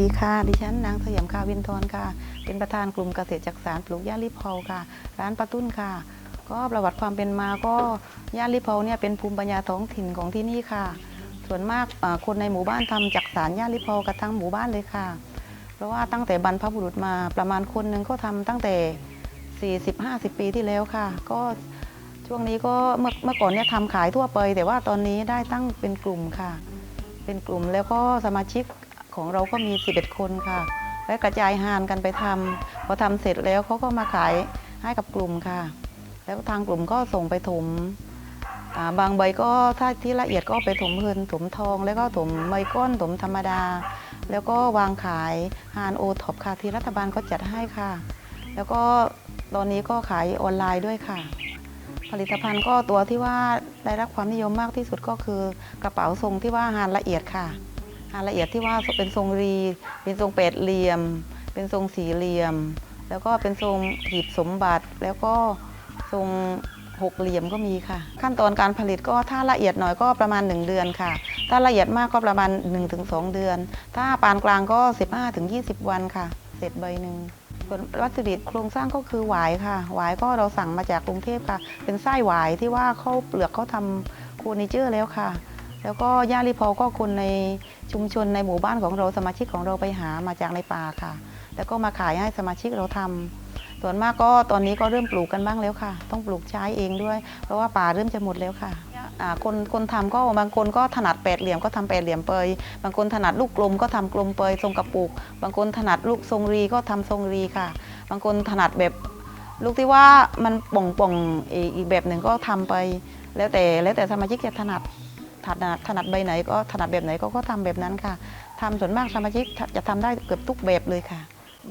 ดีค่ะ ดิฉันนางสยามคาวินทรค่ะ เป็นประธานกลุ่มเกษตรจักสารปลูกย่าลิเพาค่ะ ร้านปะตุ้นค่ะ ก็ประวัติความเป็นมาก็ย่าลิเพาเนี่ยเป็นภูมิปัญญาท้องถิ่นของที่นี่ค่ะ ส่วนมากคนในหมู่บ้านทำจักสารย่าลิเพากันทั้งหมู่บ้านเลยค่ะ เพราะว่าตั้งแต่บรรพบุรุษมาประมาณคนหนึ่งก็ทำตั้งแต่ 40-50 ปีที่แล้วค่ะ ก็ช่วงนี้ก็เมื่อเมื่อก่อนเนี่ยทำขายทั่วไป แต่ว่าตอนนี้ได้ตั้งเป็นกลุ่มค่ะ เป็นกลุ่มแล้วก็สมาชิก ของเราก็มี 11 คนค่ะ และกระจายหานกันไปทำพอทำเสร็จแล้วเขาก็มาขายให้กับกลุ่มค่ะ แล้วทางกลุ่มก็ส่งไปถมบางใบก็ถ้าที่ละเอียดก็ไปถมเงินถมทอง แล้วก็ถมใบก้อนถมธรรมดา แล้วก็วางขายฮานโอท็อปค่ะที่รัฐบาลก็จัดให้ค่ะ แล้วก็ตอนนี้ก็ขายออนไลน์ด้วยค่ะ ผลิตภัณฑ์ก็ตัวที่ว่าได้รับความนิยมมากที่สุดก็คือกระเป๋าทรงที่ว่าหานละเอียดค่ะ หานละเอียดที่ว่าเป็นทรงรี เป็นทรงแปดเหลี่ยม เป็นทรงสี่เหลี่ยม แล้วก็เป็นทรงหีบสมบัติ แล้วก็ทรงหกเหลี่ยมก็มีค่ะ ขั้นตอนการผลิตก็ถ้าละเอียดหน่อยก็ประมาณ 1 เดือนค่ะ ถ้าละเอียดมากก็ประมาณ 1-2 เดือน ถ้าปานกลางก็ 15-20 วันค่ะ เสร็จใบหนึ่งส่วนวัตถุโครงสร้างก็คือหวายค่ะ หวายก็เราสั่งมาจากกรุงเทพค่ะ เป็นไส้หวายที่ว่าเขาเปลือกเขาทำคูนิเจอร์แล้วค่ะ แล้วก็ย่าลิพอก็คนในชุมชนในหมู่บ้านของเราสมาชิกของเราไปหามาจากในป่าค่ะ แล้วก็มาขายให้สมาชิกเราทำส่วนมากก็ตอนนี้ก็เริ่มปลูกกันบ้างแล้วค่ะ ต้องปลูกใช้เองด้วย เพราะว่าป่าเริ่มจะหมดแล้วค่ะคนคนทำก็บางคนก็ถนัดแปดเหลี่ยมก็ทำแปดเหลี่ยมเปยบางคนถนัดลูกกลมก็ทำกลมเปยทรงกระปุก บางคนถนัดลูกทรงรีก็ทำทรงรีค่ะ บางคนถนัดแบบลูกที่ว่ามันป่องป่องๆอีกอีกแบบหนึ่งก็ทำไป แล้วแต่แล้วแต่สมาชิกจะถนัด ถนัดถนัดใบไหนก็ถนัดแบบไหนก็ก็ทำแบบนั้นค่ะทำส่วนมากสมาชิกจะทำได้เกือบทุกแบบเลยค่ะ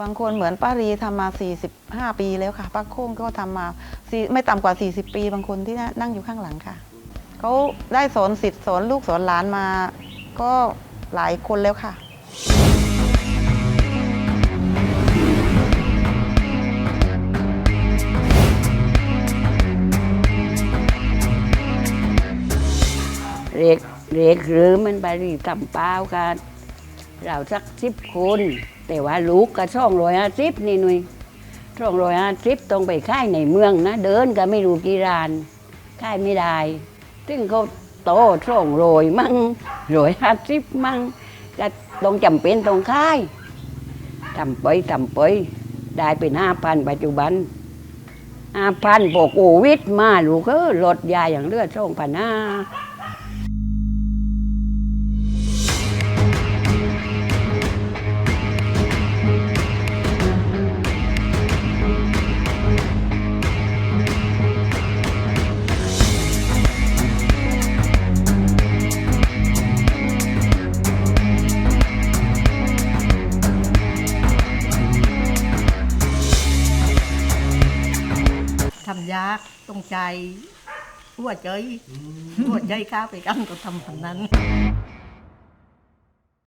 บางคนเหมือนป้ารีทำมา 45 ปีแล้วค่ะป้าโค้งก็ทำมาไม่ต่ำกว่า 40 ปี บางคนที่นั่งอยู่ข้างหลังค่ะเขาได้สอนสิทธิ์สอนลูกสอนหลานมา ก็หลายคนแล้วค่ะ เรียกเรียกหรือมันไปรีทำเปล่ากันเราสักสิบคน แต่ว่าลูกก็ช่องร้อยห้าสิบนี่หนุ่ยช่องร้อยห้าสิบต้องไปค่ายในเมืองนะ เดินก็ไม่รู้กี่รานค่ายไม่ได้ ซึ่งเขาโตช่องโรยมั่งรอยห้าสิบมั่งก็ต้องจำเป็นต้องค่ายทำไปทำไปได้เป็นห้าพันปัจจุบันห้าพันพอโควิดมาลูกเออลดยาอย่างเลือดช่องพันห้า ยากต้องใจหัวใจหัวใจข้าไปกันก็ทำแบบนั้น